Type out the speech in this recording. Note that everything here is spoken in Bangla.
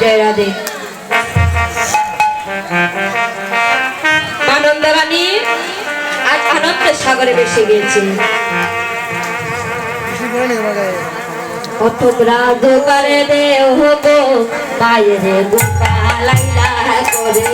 জয় রাধে আনন্দরানী আজ আনন্দ সাগরে বেশি বেসে কত অপরাধ করে দে হব বাইরে বুকা লাইলা করে।